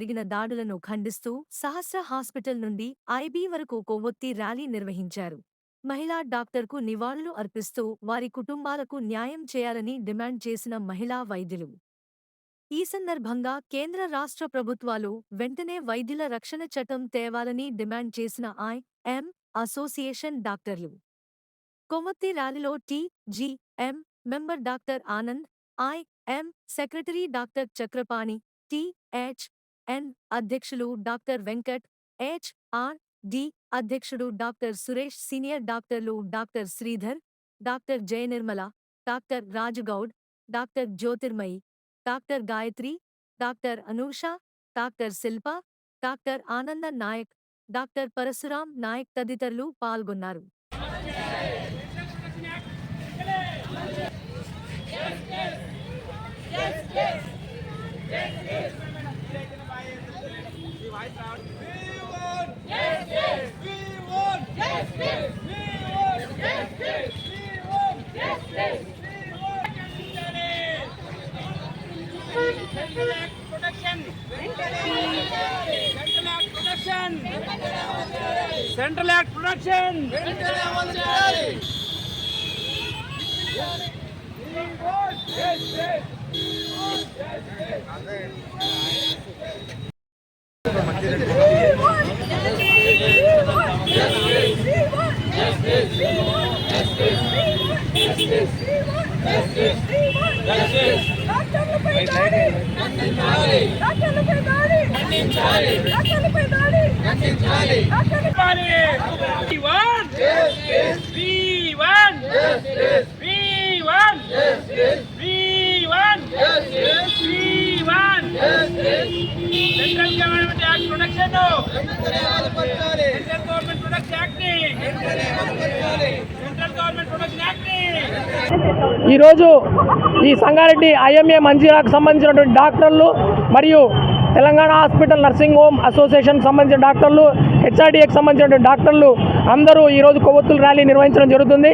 జరిగిన దాడులను ఖండిస్తూ సహస్ర హాస్పిటల్ నుండి ఐబీ వరకు కొవ్వొత్తి ర్యాలీ నిర్వహించారు. మహిళా డాక్టర్కు నివాళులు అర్పిస్తూ వారి కుటుంబాలకు న్యాయం చేయాలని డిమాండ్ చేసిన మహిళా వైద్యులు. ఈ సందర్భంగా కేంద్ర రాష్ట్ర ప్రభుత్వాలు వెంటనే వైద్యుల రక్షణ చట్టం తేవాలని డిమాండ్ చేసిన ఐ ఎం అసోసియేషన్ డాక్టర్లు. కొవ్వొత్తి ర్యాలీలో T G M member doctor Anand I M secretary doctor Chakrapani T H N అధ్యక్షులు doctor Venkat H R D అధ్యక్షుడు డాక్టర్ సురేష్ సీనియర్ డాక్టర్లు doctor Sridhar doctor Jayanirmala doctor Raju Goud doctor Jyothirmayi doctor Gayathri doctor Anusha doctor Shilpa doctor Ananda Nayak doctor Parashuram Naik తదితరులు పాల్గొన్నారు Yes, yes. Central Act Protection. Central Act Protection. డాక్టర్లపై దాడి డాక్టర్లపై దాడి డాక్టర్లపై దాడి central government act production central government production act central government production act ఈరోజు ఈ Sangareddy IMA మంచిరాకు సంబంధించినటువంటి డాక్టర్లు మరియు Telangana hospital nursing home association సంబంధించిన డాక్టర్లు హెచ్ఆర్డీఏకి సంబంధించినటువంటి డాక్టర్లు అందరూ ఈరోజు కొవ్వొత్తుల ర్యాలీ నిర్వహించడం జరుగుతుంది.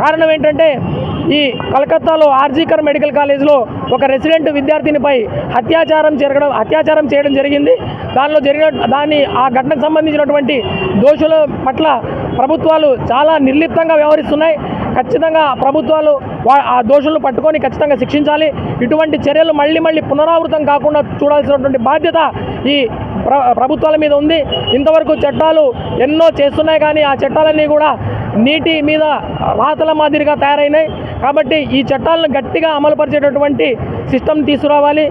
కారణం ఏంటంటే ఈ కలకత్తాలో ఆర్జీకర్ మెడికల్ కాలేజ్లో ఒక రెసిడెంట్ విద్యార్థినిపై అత్యాచారం జరగడం అత్యాచారం చేయడం జరిగింది. దానిలో జరిగిన దాన్ని ఆ ఘటనకు సంబంధించినటువంటి దోషుల పట్ల ప్రభుత్వాలు చాలా నిర్లిప్తంగా వ్యవహరిస్తున్నాయి. ఖచ్చితంగా ప్రభుత్వాలు వా- ఆ దోషులను పట్టుకొని ఖచ్చితంగా శిక్షించాలి. ఇటువంటి చర్యలు మళ్ళీ మళ్ళీ పునరావృతం కాకుండా చూడాల్సినటువంటి బాధ్యత ఈ ప్ర ప్రభుత్వాల మీద ఉంది. ఇంతవరకు చట్టాలు ఎన్నో చేస్తున్నాయి కానీ ఆ చట్టాలన్నీ కూడా నీటి మీద రాతల మాదిరిగా తయారైనాయి. కాబట్టి ఈ చట్టాలను గట్టిగా అమలుపరిచేటటువంటి సిస్టమ్ తీసుకురావాలి.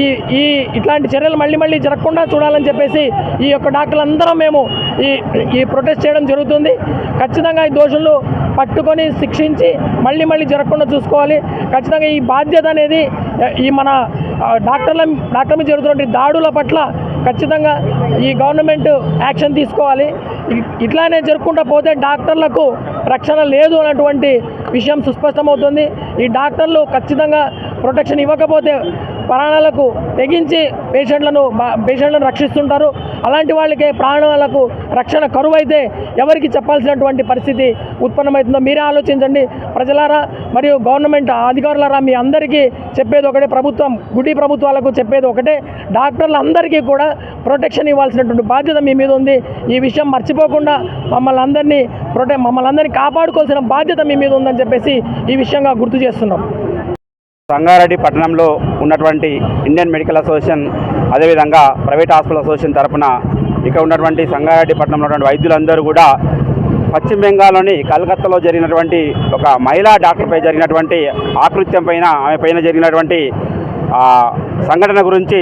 ఈ ఈ ఇట్లాంటి చర్యలు మళ్ళీ మళ్ళీ జరగకుండా చూడాలని చెప్పేసి ఈ యొక్క డాక్టర్లందరం మేము ఈ ఈ ప్రొటెస్ట్ చేయడం జరుగుతుంది. ఖచ్చితంగా ఈ దోషులు పట్టుకొని శిక్షించి మళ్ళీ మళ్ళీ జరగకుండా చూసుకోవాలి. ఖచ్చితంగా ఈ బాధ్యత అనేది ఈ మన డాక్టర్ల డాక్టర్ మీద జరుగుతున్నటువంటి దాడుల పట్ల ఖచ్చితంగా ఈ గవర్నమెంట్ యాక్షన్ తీసుకోవాలి. ఇట్లానే జరుపుకుంటూ పోతే డాక్టర్లకు రక్షణ లేదు అన్నటువంటి విషయం సుస్పష్టమవుతుంది. ఈ డాక్టర్లు ఖచ్చితంగా ప్రొటెక్షన్ ఇవ్వకపోతే ప్రాణాలకు తెగించి పేషెంట్లను పేషెంట్లను రక్షిస్తుంటారు. అలాంటి వాళ్ళకే ప్రాణాలకు రక్షణ కరువైతే ఎవరికి చెప్పాల్సినటువంటి పరిస్థితి ఉత్పన్నమవుతుందో మీరే ఆలోచించండి. ప్రజలారా మరియు గవర్నమెంట్ అధికారులారా మీ అందరికీ చెప్పేది ఒకటే ప్రభుత్వం గుడి ప్రభుత్వాలకు చెప్పేది ఒకటే డాక్టర్లందరికీ కూడా ప్రొటెక్షన్ ఇవ్వాల్సినటువంటి బాధ్యత మీ మీద ఉంది. ఈ విషయం మర్చిపోకుండా మమ్మల్ని అందరినీ ప్రొటె మమ్మల్ని అందరినీ కాపాడుకోవాల్సిన బాధ్యత మీ మీద ఉందని చెప్పేసి ఈ విషయంగా గుర్తు చేస్తున్నాం. సంగారెడ్డి పట్టణంలో ఉన్నటువంటి ఇండియన్ మెడికల్ అసోసియేషన్ అదేవిధంగా ప్రైవేట్ హాస్పిటల్ అసోసియేషన్ తరఫున ఇక్కడ ఉన్నటువంటి సంగారెడ్డి పట్టణంలో ఉన్నటువంటి వైద్యులందరూ కూడా పశ్చిమ బెంగాల్లోని కలకత్తాలో జరిగినటువంటి ఒక మహిళా డాక్టర్పై జరిగినటువంటి ఆకృత్యం పైన ఆమె పైన జరిగినటువంటి సంఘటన గురించి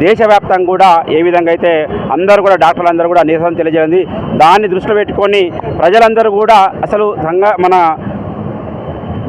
దేశవ్యాప్తంగా కూడా ఏ విధంగా అయితే అందరూ కూడా డాక్టర్లందరూ కూడా నిరసన తెలియజేయండి దాన్ని దృష్టిలో పెట్టుకొని ప్రజలందరూ కూడా అసలు సంఘ మన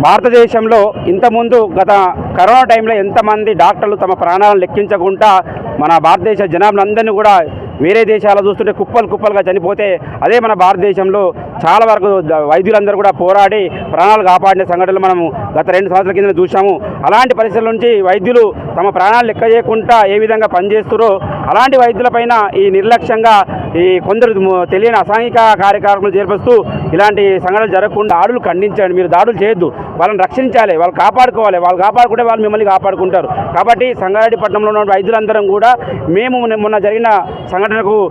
భారతదేశంలో ఇంతకుముందు గత కరోనా టైంలో ఎంతమంది డాక్టర్లు తమ ప్రాణాలను లెక్కించకుండా మన భారతదేశ జనాభాలందరినీ కూడా వేరే దేశాలు చూస్తుంటే కుప్పలు కుప్పలుగా చనిపోతే అదే మన భారతదేశంలో చాలా వరకు వైద్యులందరూ కూడా పోరాడి ప్రాణాలు కాపాడిన సంఘటనలు మనం గత రెండు సంవత్సరాల కింద చూసాము అలాంటి పరిస్థితుల నుంచి వైద్యులు తమ ప్రాణాలు లెక్క చేయకుండా ఏ విధంగా పనిచేస్తారో అలాంటి వైద్యులపైన ఈ నిర్లక్ష్యంగా ఈ కొందరు తెలియని అసాంఘిక కార్యక్రమాలు చేపరుస్తూ ఇలాంటి సంఘటనలు జరగకుండా దాడులు ఖండించండి. మీరు దాడులు చేయొద్దు. వాళ్ళని రక్షించాలి. వాళ్ళు కాపాడుకోవాలి. వాళ్ళు కాపాడుకుంటే వాళ్ళు మిమ్మల్ని కాపాడుకుంటారు. కాబట్టి సంగారెడ్డిపట్నంలో ఉన్న వైద్యులందరం కూడా మేము మొన్న- జరిగిన సంఘటనకు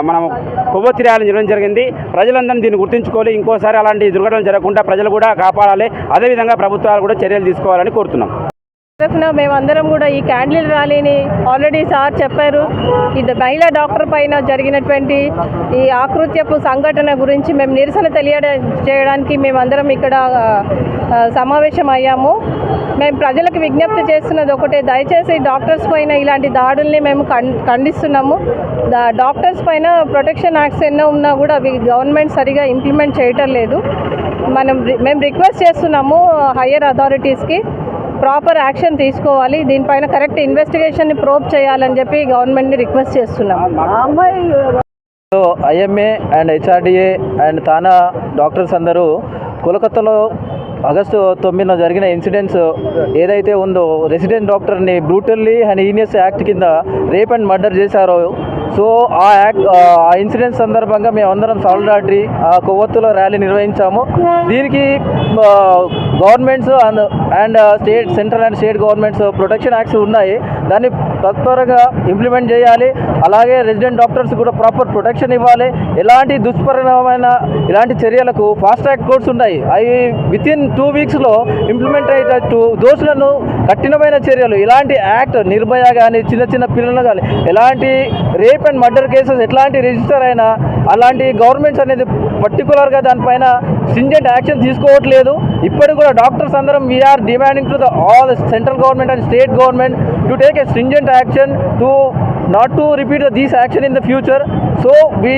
మనం కొవ్వొత్తి ర్యాలీ నిర్వహించడం జరిగింది. ప్రజలందరం దీన్ని గుర్తుంచుకోవాలి. ఇంకోసారి అలాంటి దుర్ఘటనలు జరగకుండా ప్రజలు కూడా కాపాడాలి. అదేవిధంగా ప్రభుత్వాలు కూడా చర్యలు తీసుకోవాలని కోరుతున్నాం. తరఫున మేమందరం కూడా ఈ క్యాండిల్ ర్యాలీని ఆల్రెడీ సార్ చెప్పారు. ఇది మహిళా డాక్టర్ పైన జరిగినటువంటి ఈ ఆకృత్యపు సంఘటన గురించి మేము నిరసన తెలియ చేయడానికి మేమందరం ఇక్కడ సమావేశం అయ్యాము. మేము ప్రజలకు విజ్ఞప్తి చేస్తున్నది ఒకటే దయచేసి డాక్టర్స్ పైన ఇలాంటి దాడుల్ని మేము ఖండిస్తున్నాము. డాక్టర్స్ పైన ప్రొటెక్షన్ యాక్ట్స్ ఎన్నో ఉన్నా కూడా అవి గవర్నమెంట్ సరిగా ఇంప్లిమెంట్ చేయటం లేదు. మనం మేము రిక్వెస్ట్ చేస్తున్నాము హయ్యర్ అథారిటీస్కి ప్రాపర్ యాక్షన్ తీసుకోవాలి. దీనిపైన కరెక్ట్ ఇన్వెస్టిగేషన్ని ప్రోబ్ చేయాలని చెప్పి గవర్నమెంట్ని రిక్వెస్ట్ చేస్తున్నాం so IMA and HRDA and TANA doctors అందరూ కోలకత్తాలో ఆగస్టు తొమ్మిదిన జరిగిన ఇన్సిడెంట్స్ ఏదైతే ఉందో రెసిడెంట్ డాక్టర్ని బ్రూటల్లీ అండ్ ఈనియస్ యాక్ట్ కింద రేప్ అండ్ మర్డర్ చేశారో సో ఆ యాక్ట్ ఆ ఇన్సిడెంట్ సందర్భంగా మేమందరం సాలిడారిటీ ఆ కొవ్వొత్తుల ర్యాలీ నిర్వహించాము. దీనికి governments and and state central and state governments protection acts ఉన్నాయి. దాన్ని తత్వరగా ఇంప్లిమెంట్ చేయాలి. అలాగే రెసిడెంట్ డాక్టర్స్ కూడా ప్రాపర్ ప్రొటెక్షన్ ఇవ్వాలి. ఎలాంటి దుష్పరిణామైన ఇలాంటి చర్యలకు ఫాస్ట్ ట్రాక్ కోర్ట్స్ ఉన్నాయి. అవి విత్ ఇన్ టూ వీక్స్లో ఇంప్లిమెంట్ అయ్యేటట్టు దోషులను కఠినమైన చర్యలు ఇలాంటి యాక్ట్ నిర్భయ కానీ చిన్న చిన్న పిల్లలు కానీ ఎలాంటి రేప్ అండ్ మర్డర్ కేసెస్ ఎట్లాంటి రిజిస్టర్ అయినా అలాంటి గవర్నమెంట్స్ అనేది పర్టికులర్గా దానిపైన స్ట్రింజెంట్ యాక్షన్ తీసుకోవట్లేదు. ఇప్పటికి కూడా డాక్టర్స్ అందరం we're demanding to the all central government and state government to take a stringent action to not to repeat these action in the future so we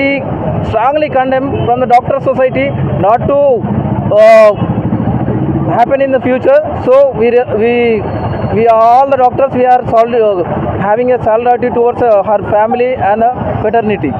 strongly condemn from the doctor society not to happen in the future so we we all the doctors we are సాలి having a solidarity towards her family and fraternity